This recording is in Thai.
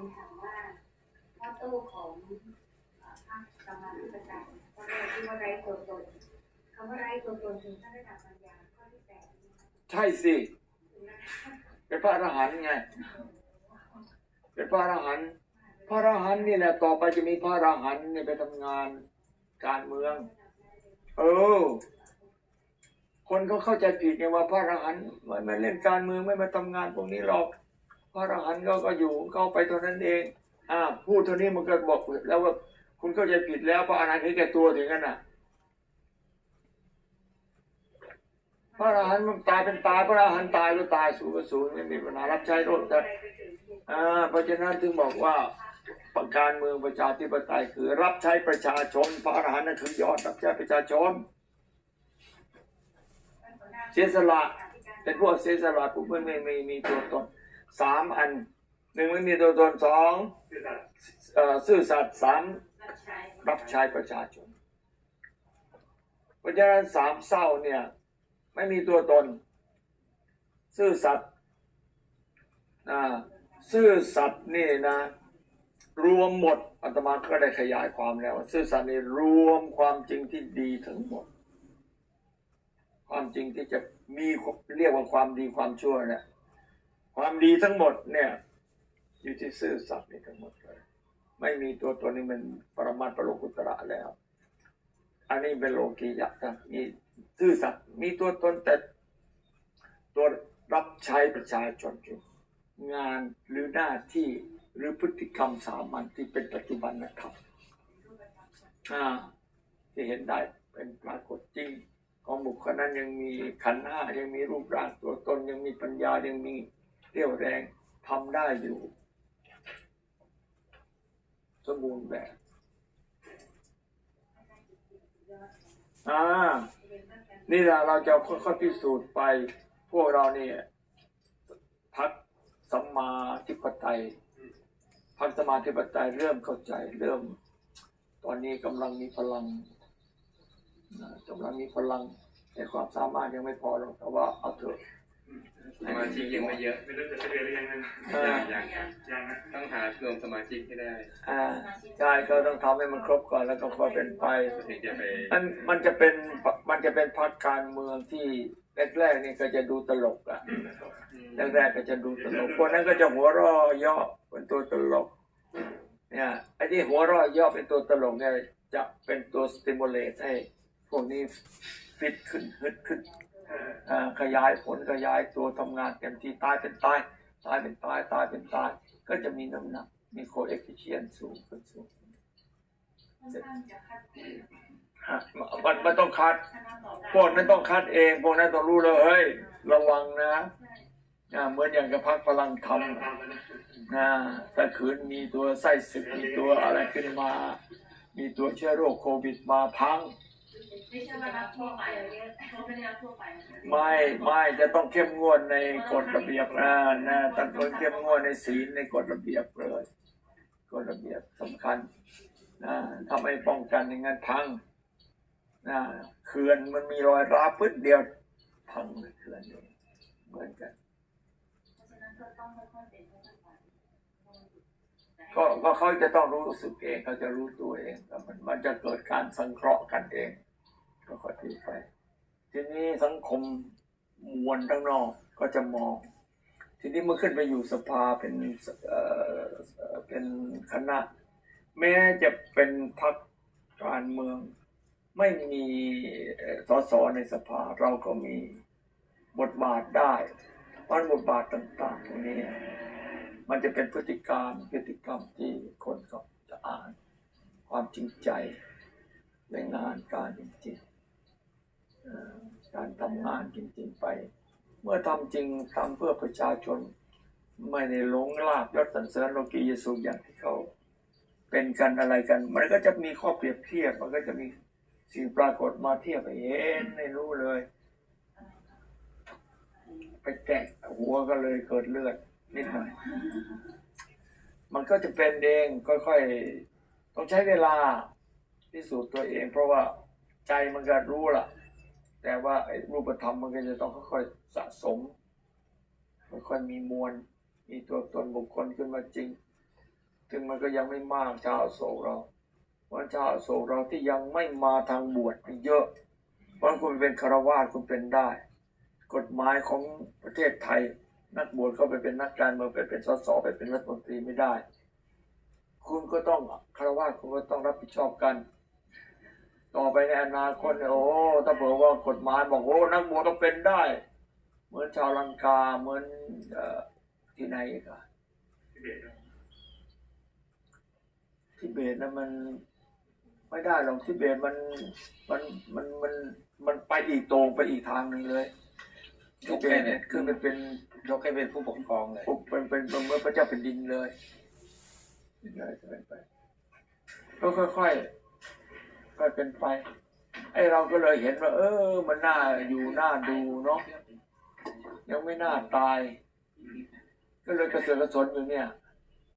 นถามว่าข้อโต้ของเอ่อพรรคกรรมาธิการก็เรียกที่ว่าไร้ตัวตนคำว่าไร้ตัวตนถึงขั้นระดับปัญญาข้อที่แปดใช่สิเป็นพระอรหันต์ไงเป็นพระอรหันต์พระอรหันต์นี่แหละต่อไปจะมีพระอรหันต์เนี่ยไปทำงานการเมือง เออ คนเขาเข้าใจผิดไงว่าพระอรหันต์ไม่ม่เล่นการเมืองไม่มาทำงานพวกนี้หรอก พระอรหันต์ก็ก็อยู่เขาไปเท่านั้นเอง อ่าพูดเท่านี้มันก็บอกแล้วว่าคุณเข้าใจผิดแล้วพระอรหันต์เห็นแก่ตัวถึงกันน่ะ พระอรหันต์มันตายเป็นตายพระอรหันต์ตายก็ตายสูญก็สูญไม่มีปัญหารับใช้โลกแต่อ่าเพราะฉะนั้นถึงบอกว่าการเมืองประชาธิปไตยคือ รับใช้ประชาชน พระอรหันต์นั่นคือยอดรับใช้ประชาชนเสียสละเป็นพวกเสียสละผู้ไม่ไม่มีตัวตน สามอันหนึ่งไม่มีตัวตนสองซื่อสัตย์สามรับใช้ประชาชนเพราะฉะนั้นสามเศร้าเนี่ยไม่มีตัวตน ซื่อสัตย์ซื่อสัตย์นี่นะ รวมหมดอาตมาก็ได้ขยายความแล้ว ซื่อสัตย์นี่รวมความจริงที่ดีทั้งหมด ความจริงที่จะมีเรียกว่าความดีความชั่วเนี่ย ความดีทั้งหมดเนี่ย อยู่ที่ซื่อสัตย์นี่ทั้งหมดเลย ไม่มีตัวตนนี่มันปรมาตถ์ปรโลกุตระแล้ว อันนี้เป็นโลกียะนะมีซื่อสัตย์มีตัวตนแต่ตัวรับใช้ประชาชนอยู่งานหรือหน้าที่หรือพฤติกรรมสามัญที่เป็นปัจจุบันนะครับอ่าที่เห็นได้เป็นปรากฏจริงของบุคคลนั้นยังมีขันห้ายังมีรูปร่างตัวตนยังมีปัญญายังมี เรี่ยวแรงทำได้อยู่ สมบูรณ์แบบอ่านี่แหละเราจะค่อยๆพิสูจน์ไป พวกเราเนี่ยพักสัมมาธิปไตยพักสมมาธิปไตยเริ่มเข้าใจ เริ่ม ตอนนี้กำลังมีพลังนะกำลังมีพลังแต่ความสามารถยังไม่พอหรอกแต่ว่าเอาเถอะ มาชิกยังไม่เยอะไม่รู้จะเฉลี่ยหรือยังนะอ่ายังยังยังนะต้องหารวมสมาชิกให้ได้อ่าใช่ก็ต้องทำให้มันครบก่อนแล้วก็ค่อยเป็นไปถึงจะไปมันมันจะเป็นมันจะเป็นพรรคการเมืองที่แรกๆนี่ก็จะดูตลกอะแรกๆก็จะดูตลกพวกนั้นก็จะหัวเราะเย่อเป็นตัวตลก เนี่ยไอ้ที่หัวเราะเย่อเป็นตัวตลกเนี่ยจะเป็นตัวสติมูลเลตให้พวกนี้ฟิตขึ้นฮึดขึ้นอ่า ขยายผลขยายตัวทำงานเต็มที่ตายเป็นตายตายเป็นตายตายเป็นตาย ก็จะมีน้ำหนัก มีโคเอฟฟิเชียนสูงขึ้นสูงมันมันต้องคัด พวกนั้นต้องคัดเอง พวกนั้นต้องรู้เลยเฮ้ย ระวังนะเหมือนอย่างกับพักพลังธรรมทำนะนะถ้าคืนมีตัวไส้ศึกมีตัวอะไรขึ้นมา มีตัวเชื้อโรคโควิดมาพัง ไม่ใช่ว่ารับทั่วไปเขาไม่ได้รับทั่วไปไม่ไม่จะต้องเข้มงวดในกฎระเบียบนะนะต้องเข้มงวดในศีลในกฎระเบียบเลยกฎระเบียบสำคัญนะถ้าไม่ป้องกันอย่างนั้นพังนะเขื่อนมันมีรอยร้าวปึ๊ดเดียวพังเลยเขื่อนเลยเหมือนกันก็เป็นค่อยๆไปก็เขาจะต้องรู้สึกเองเขาจะรู้ตัวเองมันมันจะเกิดการสังเคราะห์กันเอง ก็ค่อยๆไป ทีนี้สังคมมวลข้างนอกก็จะมอง ทีนี้เมื่อขึ้นไปอยู่สภาเป็นเอ่อเป็นคณะ แม้จะเป็นพรรคการเมือง ไม่มีสสในสภาเราก็มีบทบาทได้เพราบทบาทต่างๆตรงนี้ มันจะเป็นพฤติการพฤติกรรมที่คนเขาจะอ่านความจริงใจในงานการจริง การทำงานจริงๆไป เมื่อทำจริงทำเพื่อประชาชน ไม่ได้หลงลาบยศสรรเสริญโลกียสุขอย่างที่เขาเป็นกันอะไรกัน มันก็จะมีข้อเปรียบเทียบ มันก็จะมีสิ่งปรากฏมาเทียบให้เห็นให้รู้เลย ไปแตะหัวก็เลยเกิดเลือดนิดหน่อยมันก็จะเป็นเองค่อยๆ ต้องใช้เวลาพิสูจน์ตัวเอง เพราะว่าใจมันก็รู้ล่ะ แต่ว่าไอ้รูปธรรมมันก็จะต้องค่อยๆสะสมค่อยๆมีมวล มีตัวตนบุคคลขึ้นมาจริง ถึงมันก็ยังไม่มากชาวโศกเราวันชาวโศกเราที่ยังไม่มาทางบวชเยอะ เพราะคุณเป็นคารวาสคุณเป็นได้ กฎหมายของประเทศไทย นักบวชก็ไปเป็นนักการเมืองไปเป็นสสไปเป็นรัฐมนตรีไม่ได้ คุณก็ต้องคารวาสคุณก็ต้องรับผิดชอบกัน ต่อไปในอนาคตเนี่ยโอ้ถ้าเผื่อว่ากฎหมายบอกโอ้นักบวชต้องเป็นได้ เหมือนชาวลังกาเหมือนเอ่อที่ไหนอีกอะทิเบตนะมันไม่ได้หรอกทิเบตมันมันมันมันมันไปอีกตรงไปอีกทางหนึ่งเลยทิเบตเนี่ยคือมันเป็นยกให้เป็นผู้ปกครองเลยปุ๊บเป็นเป็นเป็นเหมื่อนพระเจ้าแผ่นดินเลยเลยจะเป็นไปก็ค่อยๆ ก็เป็นไปไอ้เราก็เลยเห็นว่า เออ มันน่าอยู่น่าดูเนาะยังไม่น่าตาย ก็เลยกระเสือกกระสนอยู่เนี่ย